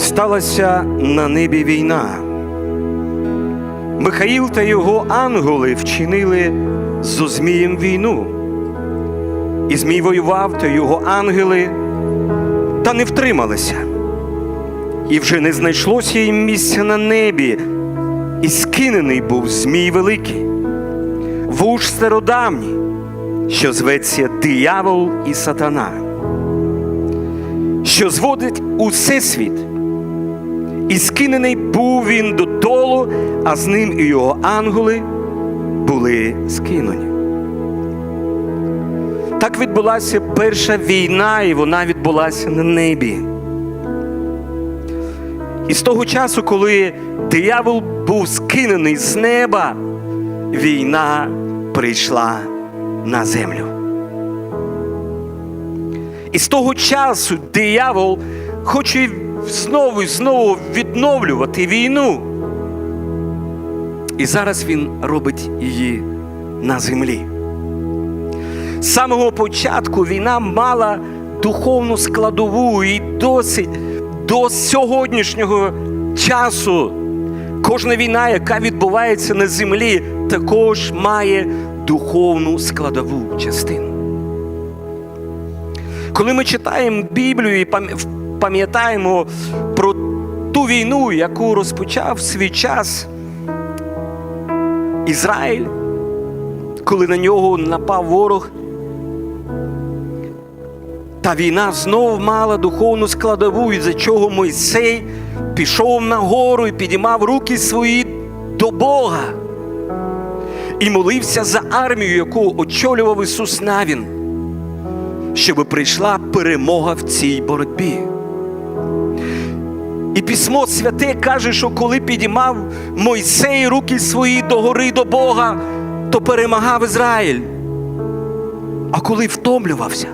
сталася на небі війна. Михаїл та його ангели вчинили зо Змієм війну. І Змій воював та його ангели та не втрималися. І вже не знайшлося їм місця на небі, і скинений був Змій великий, вуж стародавній, що зветься диявол і сатана, що зводить усе світ. І скинений був він додолу, а з ним і його ангели були скинені. Так відбулася перша війна, і вона відбулася на небі. І з того часу, коли диявол був скинений з неба, війна прийшла на землю. І з того часу диявол хоче знову і знову відновлювати війну. І зараз він робить її на землі. З самого початку війна мала духовну складову і досить до сьогоднішнього часу. Кожна війна, яка відбувається на землі, також має духовну складову частину. Коли ми читаємо Біблію і пам'ятаємо про ту війну, яку розпочав в свій час Ізраїль, коли на нього напав ворог, та війна знов мала духовну складову, із-за чого Мойсей пішов на гору і підіймав руки свої до Бога і молився за армію, яку очолював Ісус Навін, щоб прийшла перемога в цій боротьбі. І письмо святе каже, що коли підіймав Мойсей руки свої до гори до Бога, то перемагав Ізраїль. А коли втомлювався,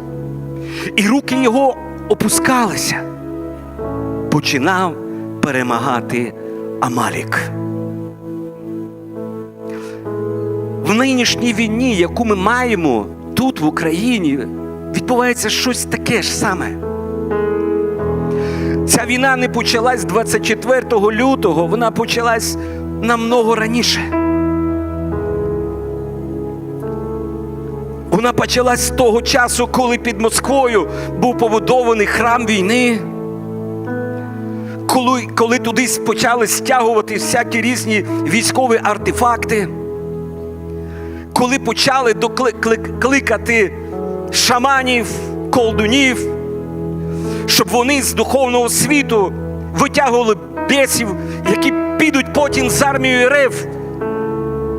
і руки його опускалися, починав перемагати Амалік. В нинішній війні, яку ми маємо тут, в Україні, відбувається щось таке ж саме. Ця війна не почалась 24 лютого, вона почалась намного раніше. Вона почалась з того часу, коли під Москвою був побудований храм війни, коли, коли туди почали стягувати всякі різні військові артефакти, коли почали докликати шаманів, колдунів, щоб вони з духовного світу витягували бесів, які підуть потім з армією РФ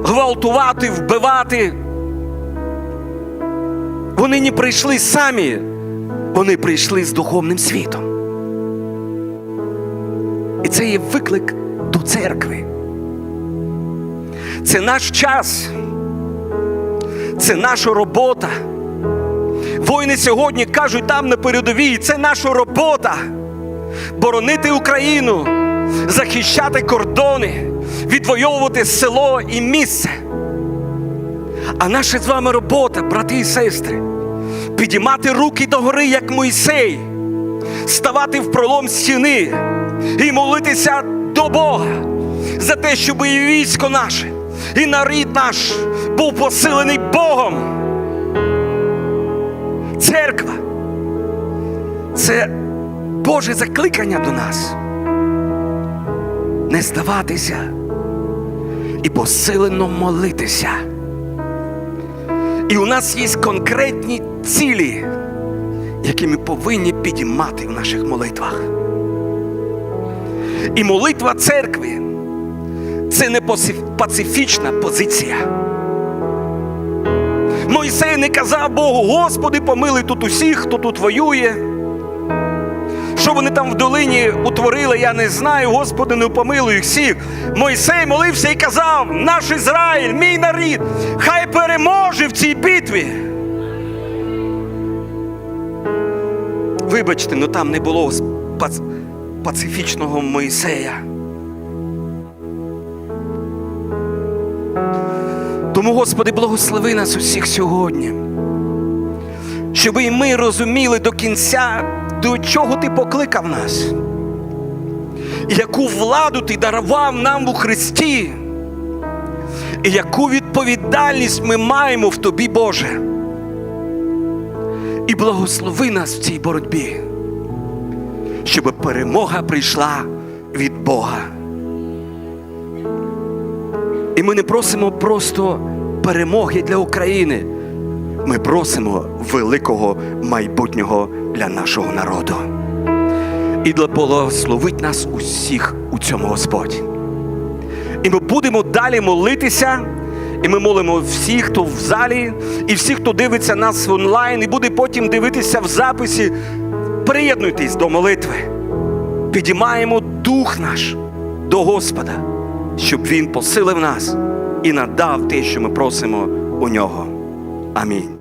гвалтувати, вбивати. Вони не прийшли самі, вони прийшли з духовним світом. І це є виклик до церкви. Це наш час, це наша робота. Воїни сьогодні кажуть там на передовій, це наша робота боронити Україну, захищати кордони, відвоювати село і місце. А наша з вами робота, брати і сестри, підіймати руки догори, як Мойсей, ставати в пролом стіни і молитися до Бога за те, щоб і військо наше, і нарід наш був посилений Богом. Церква це Боже закликання до нас. Не здаватися і посилено молитися. І у нас є конкретні цілі, які ми повинні підіймати в наших молитвах. І молитва церкви це не пацифічна позиція. Мойсей не казав Богу, Господи, помилуй тут усіх, хто тут воює. Що вони там в долині утворили, я не знаю, Господи, не помилуй їх всіх. Мойсей молився і казав, наш Ізраїль, мій нарід, хай переможе в цій битві. Вибачте, ну там не було пац... пацифічного Мойсея. Тому, Господи, благослови нас усіх сьогодні, щоб і ми розуміли до кінця, до чого Ти покликав нас. яку владу ти дарував нам у Христі, і яку відповідальність ми маємо в тобі, Боже. І благослови нас в цій боротьбі, щоб перемога прийшла від Бога. І ми не просимо просто перемоги для України. Ми просимо великого майбутнього для нашого народу. І благословить нас усіх у цьому Господь. І ми будемо далі молитися. І ми молимо всіх, хто в залі, і всіх, хто дивиться нас онлайн, і буде потім дивитися в записі. Приєднуйтесь до молитви. Підіймаємо дух наш до Господа, щоб Він посилив нас і надав те, що ми просимо у нього. Амінь.